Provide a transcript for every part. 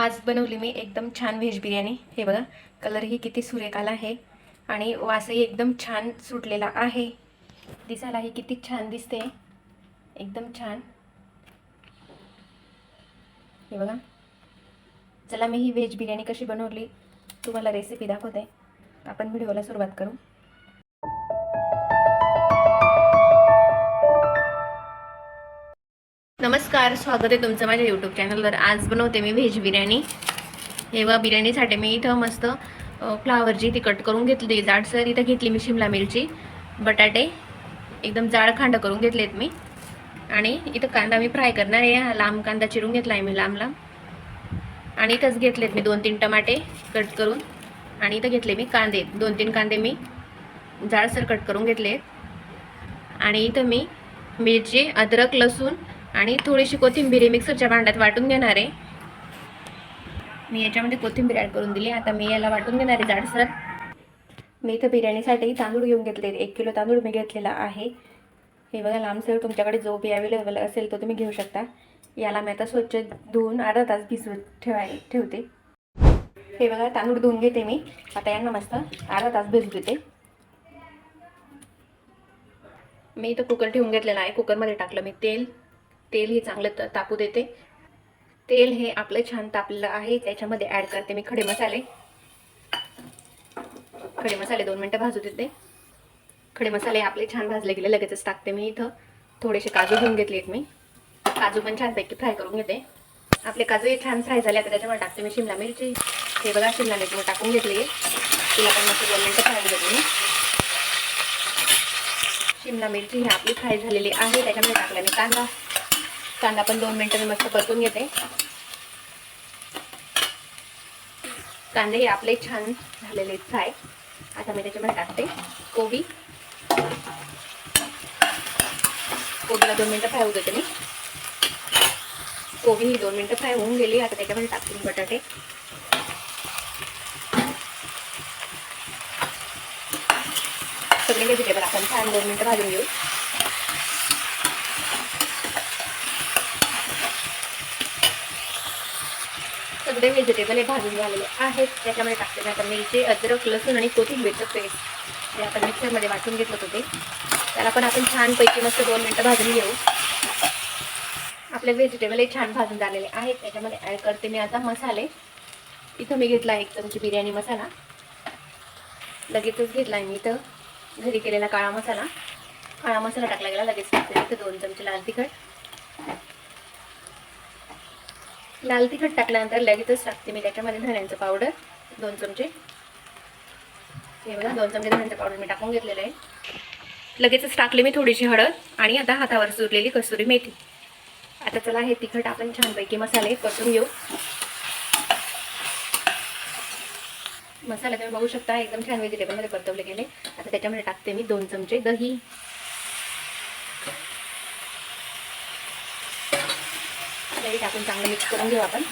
आज बनवली मी एकदम छान व्हेज बिर्याणी. हे बघा कलरही किती सुरेख आला आहे आणि वासही एकदम छान सुटलेला आहे. दिसायलाही किती छान दिसते. एकदम छान. हे बघा. चला मी ही व्हेज बिर्याणी कशी बनवली तुम्हाला रेसिपी दाखवते. आपण व्हिडिओला सुरुवात करू. नमस्कार स्वागत आहे तुमचं माझ्या यूट्यूब चॅनलवर आज बनवते मी व्हेज बिर्याणी. हे बघा बिर्याणीसाठी मी इथं मस्त फ्लावरची ती कट करून घेतली जाडसर इथं घेतली मी शिमला मिरची बटाटे एकदम जाड खांड करून घेतलेत मी. आणि इथं कांदा मी फ्राय करणार आहे. लांब कांदा चिरून घेतला आहे मी लांब लांब. आणि इथंच घेतलेत मी दोन तीन टमाटे कट करून. आणि इथं घेतले मी कांदे दोन तीन कांदे मी जाडसर कट करून घेतले आणि इथं मी मिरची अद्रक लसूण आणि थोडीशी कोथिंबीर मिक्सरच्या भांड्यात वाटून घेणार आहे. मी याच्यामध्ये कोथिंबीर ॲड करून दिली. आता मी याला वाटून घेणार आहे जाडसर. मी इथं बिर्याणीसाठी तांदूळ घेऊन घेतले एक किलो तांदूळ मी घेतलेला आहे. हे बघा लांबसर तुमच्याकडे जो बी अवेलेबल असेल तो तुम्ही घेऊ शकता. याला मी आता स्वच्छ धुवून अर्धा तास भिजवत ठेवाय ठेवते. हे बघा तांदूळ धुवून घेते मी. आता यांना मस्त अर्धा तास भिजू देते मी इथं कुकर ठेवून घेतलेला आहे. कुकरमध्ये टाकलं मी तेल. तेल हे चांगलं त- तापू देते. तेल हे आपलं छान तापलेलं आहे. त्याच्यामध्ये ॲड करते मी खडे मसाले. खडे मसाले दोन मिनटं भाजू देते. खडे मसाले आपले छान भाजले गेले. लगेचच टाकते मी इथं. थोडेसे काजू घेऊन घेतलेत मी. काजू पण छानपैकी फ्राय करून घेते. आपले काजू हे छान फ्राय झाले. आता त्याच्यामध्ये टाकते मी शिमला मिरची. हे बघा शिमला मिरची मी टाकून घेतली आहे. तिला पण मस्त दोन मिनटं फ्राय देते मी. शिमला मिरची ही आपली फ्राय झालेली आहे. त्याच्यामध्ये टाकला मी कांदा. कांदा पण दोन मिनटं मी मस्त परतून घेते. कांदे हे आपले छान झालेले फ्राय. आता मी त्याच्यामध्ये टाकते कोबी. कोबीला दोन मिनटं फ्राय होऊ देते मी. कोबी ही दोन मिनटं फ्राय होऊन गेली. आता त्याच्यामध्ये टाकते मी बटाटे. सगळे व्हेजिटेबल आपण छान दोन मिनटं भाजून घेऊ. सगळे व्हेजिटेबल हे भाजून झालेले आहेत. त्याच्यामध्ये टाकते मी आता मिरची अद्रक लसूण आणि कोथिंबीरचं पेस्ट. जे आपण मिक्सरमध्ये वाटून घेतलं होते त्याला पण आपण छानपैकी मस्त दोन मिनटं भाजून घेऊ. आपले व्हेजिटेबल हे छान भाजून झालेले आहेत. त्याच्यामध्ये ॲड करते मी आता मसाले. इथं मी घेतला एक चमची बिर्याणी मसाला. लगेचच घेतला आहे मी इथं. घरी केलेला काळा मसाला. काळा मसाला टाकला गेला लगेच टाकते इथं दोन चमचे लाल तिखट. लाल तिखट टाकल्यानंतर लगेचच टाकते मी. त्याच्यामध्ये धण्याचं पावडर दोन चमचे. हे बघा दोन चमचे धण्याचं पावडर मी टाकून घेतलेलं आहे. लगेचच टाकले मी थोडीशी हळद आणि आता हातावर सुरलेली कसुरी मेथी. आता चला हे तिखट आपण छानपैकी मसाले परतून घेऊ. मसाला तुम्ही बघू शकता एकदम छान व्हेजिटेबलमध्ये परतवले गेले. आता त्याच्यामध्ये टाकते मी दोन चमचे दही. दही टाकून चांगलं मिक्स करून घेऊ आपण.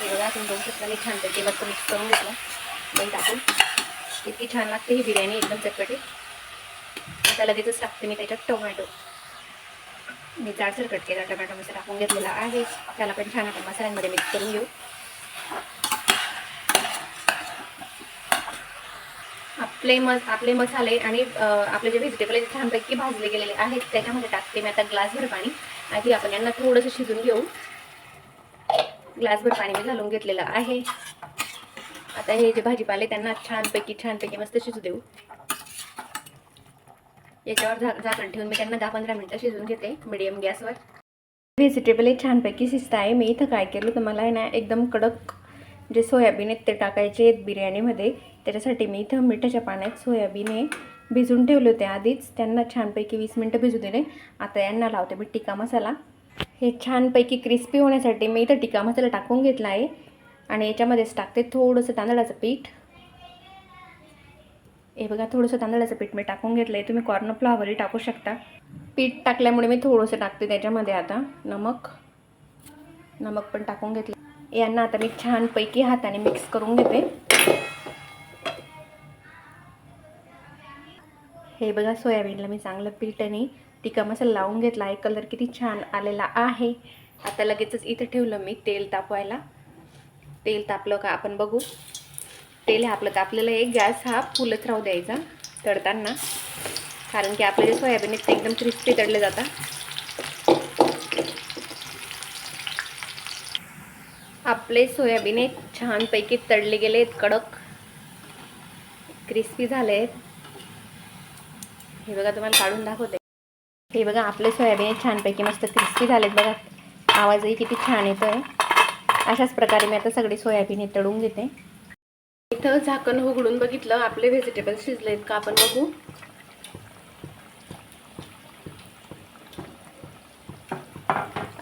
हे बघा तुम्ही बघू शकता मी मस्त मिक्स करून घेतलं दही टाकून. इतकी छान लागते ही बिर्याणी एकदम चटपटी. आता लगेचच टाकते मी त्याच्यात टोमॅटो. मी जाडसर कट केला टोमॅटो मसाला टाकून घेतलेला आहे. त्याला पण छान आपण मसाल्यांमध्ये मिक्स करून घेऊ. आपले मस आपले मसाले आणि आपले जे व्हेजिटेबल आहेत छानपैकी भाजले गेलेले आहेत. त्याच्यामध्ये टाकते मी आता ग्लासभर पाणी. आधी आपण यांना थोडंसं शिजून घेऊ. ग्लासभर पाणी मी घालून घेतलेलं आहे. आता हे जे भाजीपाले त्यांना छानपैकी छानपैकी मस्त शिजू देऊ. याच्यावर झा झाकण ठेवून मी त्यांना दहा पंधरा मिनटं शिजवून घेते मिडियम गॅसवर. व्हेजिटेबल हे छानपैकी शिजत आहे मी इथं काय केलं तर मला आहे ना एकदम कडक जे सोयाबीन आहेत ते टाकायचे आहेत बिर्याणीमध्ये. त्याच्यासाठी मी इथं मिठाच्या पाण्यात सोयाबीन हे भिजून ठेवले होते आधीच. त्यांना छानपैकी वीस मिनटं भिजू दिले. आता यांना लावते मी टिक्का मसाला. हे छानपैकी क्रिस्पी होण्यासाठी मी इथं टिका मसाला टाकून घेतला आहे. आणि याच्यामध्येच टाकते थोडंसं तांदळाचं पीठ. हे बघा थोडंसं तांदळाचं पीठ मी टाकून घेतलं आहे तुम्ही कॉर्न फ्लावरही टाकू शकता. पीठ टाकल्यामुळे मी थोडंसं टाकते त्याच्यामध्ये आता. नमक. नमक पण टाकून घेतलं. यांना आता मी छानपैकी हाताने मिक्स करून घेते. हे बघा सोयाबीनला मी चांगलं पीठ आणि मसाला लावून घेतला. आहे कलर किती छान आलेला आहे. आता लगेचच इथं ठेवलं मी तेल तापवायला. तेल तापलं का आपण बघू. तेल आपलं तापलेलं आहे गॅस हा फुलत राहू द्यायचा तळताना कारण की आपले जे सोयाबीन आहेत ते एकदम क्रिस्पी तळले जातात आपले सोयाबीन हे छानपैकी तळले गेले आहेत कडक. क्रिस्पी झाले आहेत हे बघा तुम्हाला काढून दाखवते. हे बघा आपले सोयाबीन हे छानपैकी मस्त क्रिस्पी झालेत बघा. आवाजही किती छान येतो आहे अशाच प्रकारे मी आता सगळे सोयाबीन हे तळून घेते. इथं झाकण उघडून बघितलं आपले व्हेजिटेबल्स शिजले आहेत का आपण बघू?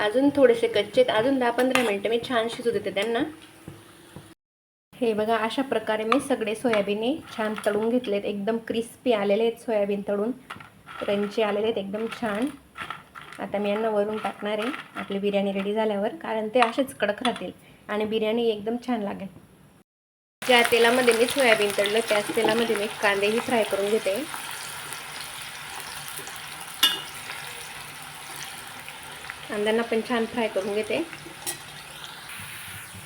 अजून थोडेसे कच्चे आहेत. अजून दहा पंधरा मिनटं मी छान शिजू देते त्यांना. हे बघा अशा प्रकारे मी सगळे सोयाबीन छान तळून घेतलेत. एकदम क्रिस्पी आलेले आहेत सोयाबीन तळून. क्रंची आलेले आहेत एकदम छान. आता मी यांना वरून टाकणार आहे. आपली बिर्याणी रेडी झाल्यावर कारण ते असेच कडक राहतील. आणि बिर्याणी एकदम छान लागेल. ज्या तेलामध्ये मी सोयाबीन तळलं त्याच तेलामध्ये मी कांदेही फ्राय करून घेते. कांद्यांना पण छान फ्राय करून घेते.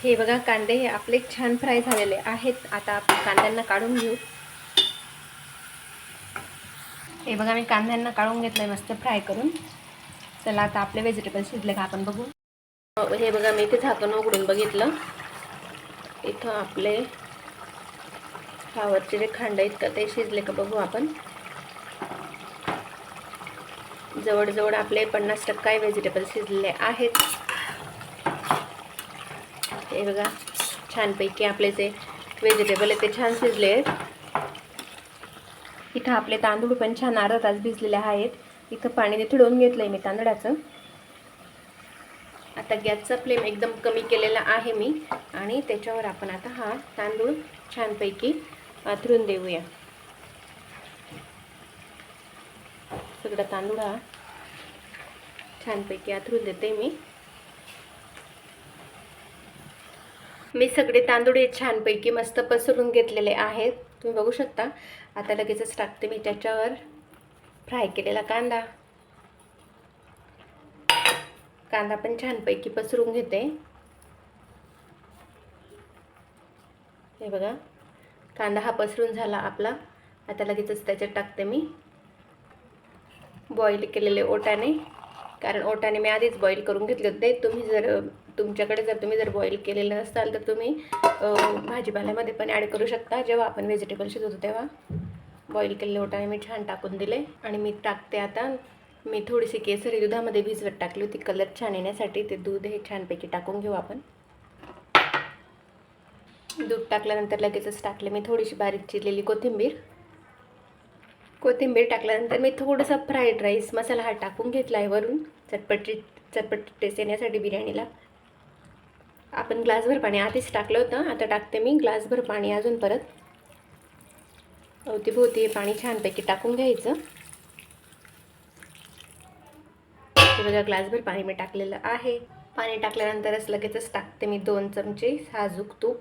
हे बघा कांदे हे आपले छान फ्राय झालेले आहेत. आता आपण कांद्यांना काढून घेऊ. हे बघा मी कांद्यांना काढून घेतलंय मस्त फ्राय करून. चला आता आपले व्हेजिटेबल शिजले का आपण बघू. हे बघा मी इथे झाकण उघडून बघितलं. इथं आपले फ्लावरचे जे खांड आहेत का ते शिजले का बघू आपण. जवळजवळ आपले पन्नास टक्का व्हेजिटेबल शिजलेले आहेत. हे बघा छानपैकी आपले जे व्हेजिटेबल आहे ते छान शिजले आहेत. इथं आपले तांदूळ पण छान अर्धा तास भिजलेले आहेत. इथं पाणी ते ठेवून घेतलं आहे मी तांदळाचं. आता गॅसचा फ्लेम एकदम कमी केलेला आहे मी आणि त्याच्यावर आपण आता हा तांदूळ छानपैकी आथरून देऊया. सगळा तांदूळ हा छानपैकी आथरून देते मी. मी सगळे तांदूळ हे छानपैकी मस्त पसरून घेतलेले आहेत. तुम्ही बघू शकता. आता लगेचच टाकते मी त्याच्यावर. फ्राय केलेला कांदा. कांदा पण छानपैकी पसरून घेते. हे बघा. कांदा हा पसरून झाला आपला. आता लगेचच त्याच्यात टाकते मी. बॉईल केलेले ओटाने कारण ओटाने मी आधीच बॉईल करून घेतले होते. तुम्ही जर तुमच्याकडे जर तुम्ही जर बॉईल केलेलं असाल तर तुम्ही भाजीपाल्यामध्ये पण ॲड करू शकता. जेव्हा आपण व्हेजिटेबल शिजवतो तेव्हा बॉईल केलेले ओटाने मी छान टाकून दिले. आणि मी टाकते आता मी थोडीशी केसरी दुधामध्ये भिजवत टाकली होती. कलर छान येण्यासाठी ते दूध हे छानपैकी टाकून घेऊ आपण. दूध टाकल्यानंतर लगेचच टाकले मी थोडीशी बारीक चिरलेली कोथिंबीर. कोथिंबीर टाकल्यानंतर मी थोडंसं फ्राईड राईस मसाला हा टाकून घेतला आहे वरून. चटपटी चटपटी टेस्ट येण्यासाठी बिर्याणीला. आपण ग्लासभर पाणी आधीच टाकलं होतं. आता टाकते मी ग्लासभर पाणी अजून परत. अवतीभोवती पाणी छानपैकी टाकून घ्यायचं. बघा ग्लासभर पाणी मी टाकलेलं आहे. पाणी टाकल्यानंतरच लगेचच टाकते मी दोन चमचे साजूक तूप.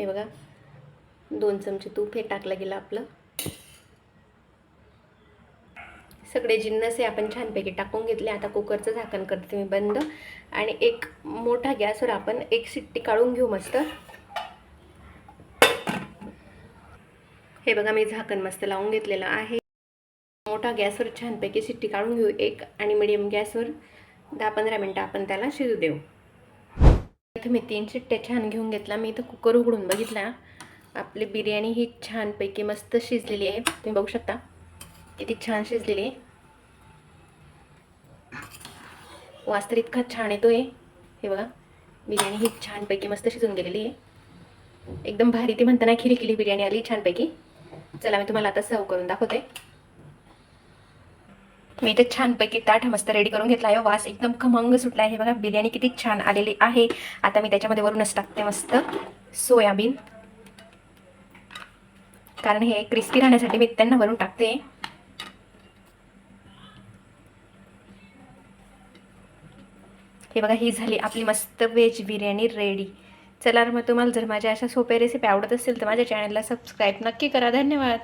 हे बघा. दोन चमचे तूप हे टाकलं गेलं आपलं. सगळे जिन्नस हे आपण छानपैकी टाकून घेतले. आता कुकरचं झाकण करते मी बंद. आणि एक मोठा गॅसवर आपण एक शिट्टी काढून घेऊ मस्त. हे बघा मी झाकण मस्त लावून घेतलेलं आहे. मोठा गॅसवर छानपैकी शिट्टी काढून घेऊ एक आणि मिडियम गॅसवर दहा पंधरा मिनटं आपण त्याला शिजू देऊ. इथं मी तीन शिट्ट्या छान घेऊन घेतला. मी इथं कुकर उघडून बघितला. आपली बिर्याणी ही छानपैकी मस्त शिजलेली आहे. तुम्ही बघू शकता. किती छान शिजलेली आहे. वास्तर इतका छान येतो आहे हे बघा. बिर्याणी ही छानपैकी मस्त शिजून गेलेली आहे. एकदम भारी ती म्हणताना खिरी खिली बिर्याणी आली छानपैकी. चला मी तुम्हाला आता सर्व करून दाखवते. मी इथे छानपैकी ताट मस्त रेडी करून घेतला आहे. वास एकदम खमंग सुटला आहे बघा बिर्याणी किती छान आलेली आहे. आता मी त्याच्यामध्ये वरूनच टाकते मस्त सोयाबीन. कारण हे क्रिस्पी राहण्यासाठी मी त्यांना वरून टाकते. हे बघा ही झाली आपली मस्त व्हेज बिर्याणी रेडी चला मग तुम्हाला जर माझ्या अशा सोप्या रेसिपी आवडत असेल तर माझ्या चॅनलला सबस्क्राईब नक्की करा. धन्यवाद.